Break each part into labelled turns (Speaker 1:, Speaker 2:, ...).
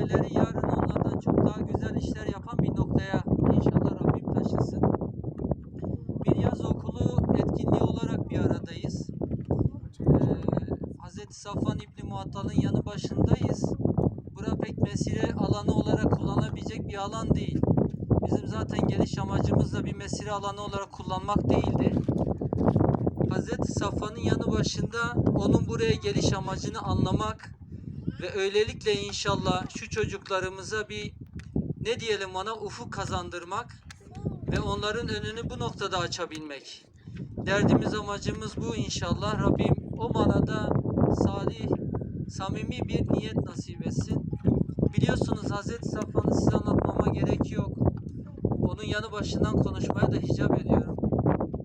Speaker 1: sahabeleri yarın onlardan çok daha güzel işler yapan bir noktaya inşallah Rabbim taşısın. Bir yaz okulu etkinliği olarak bir aradayız. Ee, Hz. Safvan İbni Muattal'ın yanı başındayız. Bura pek mesire alanı olarak kullanabilecek bir alan değil. Bizim zaten geliş amacımız da bir mesire alanı olarak kullanmak değildi. Hz. Safvan'ın yanı başında onun buraya geliş amacını anlamak ve öylelikle inşallah şu çocuklarımıza bir ne diyelim ona ufuk kazandırmak ve onların önünü bu noktada açabilmek. Derdimiz amacımız bu inşallah. Rabbim o manada salih, samimi bir niyet nasip etsin. Biliyorsunuz Hazreti Safvan'ı size anlatmama gerek yok. Onun yanı başından konuşmaya da hicap ediyorum.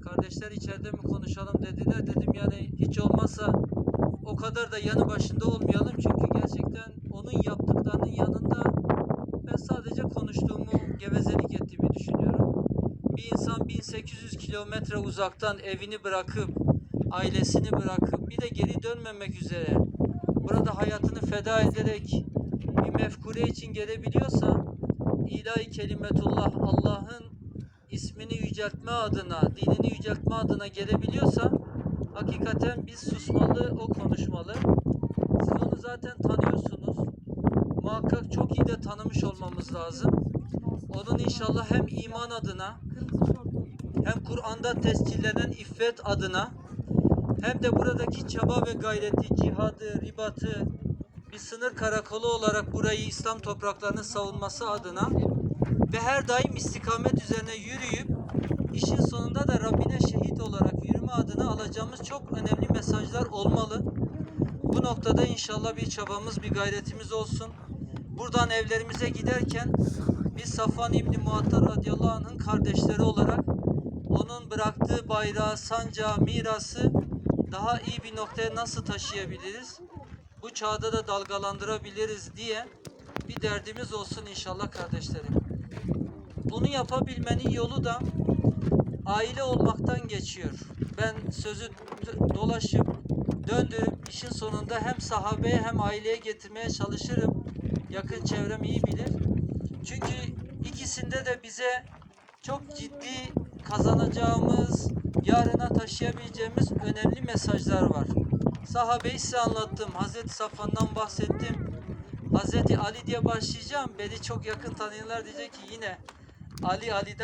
Speaker 1: Kardeşler içeride mi konuşalım dediler. Dedim yani hiç olmazsa o kadar da yanı başında olmayalım. Çünkü 800 kilometre uzaktan evini bırakıp, ailesini bırakıp bir de geri dönmemek üzere burada hayatını feda ederek bir mefkure için gelebiliyorsa ilahi kelimetullah Allah'ın ismini yüceltme adına, dinini yüceltme adına gelebiliyorsa hakikaten biz susmalı, o konuşmalı. Siz onu zaten tanıyorsunuz. Muhakkak çok iyi de tanımış olmamız lazım. Onun inşallah hem iman adına hem Kur'an'da tescillenen iffet adına hem de buradaki çaba ve gayreti, cihadı, ribatı bir sınır karakolu olarak burayı İslam topraklarını savunması adına ve her daim istikamet üzerine yürüyüp işin sonunda da Rabbine şehit olarak yürüme adına alacağımız çok önemli mesajlar olmalı. Bu noktada inşallah bir çabamız, bir gayretimiz olsun. Buradan evlerimize giderken biz Safvan İbni Muattar radıyallahu anh'ın kardeşleri olarak onun bıraktığı bayrağı, sancağı, mirası daha iyi bir noktaya nasıl taşıyabiliriz? Bu çağda da dalgalandırabiliriz diye bir derdimiz olsun inşallah kardeşlerim. Bunu yapabilmenin yolu da aile olmaktan geçiyor. Ben sözü dolaşıp döndürüp işin sonunda hem sahabeye hem aileye getirmeye çalışırım. Yakın çevrem iyi bilir. Çünkü ikisinde de bize çok ciddi kazanacağımız, yarına taşıyabileceğimiz önemli mesajlar var. Sahabeyi size anlattım. Hazreti Safvan'dan bahsettim. Hazreti Ali diye başlayacağım. Beni çok yakın tanıyanlar diyecek ki yine Ali Ali'den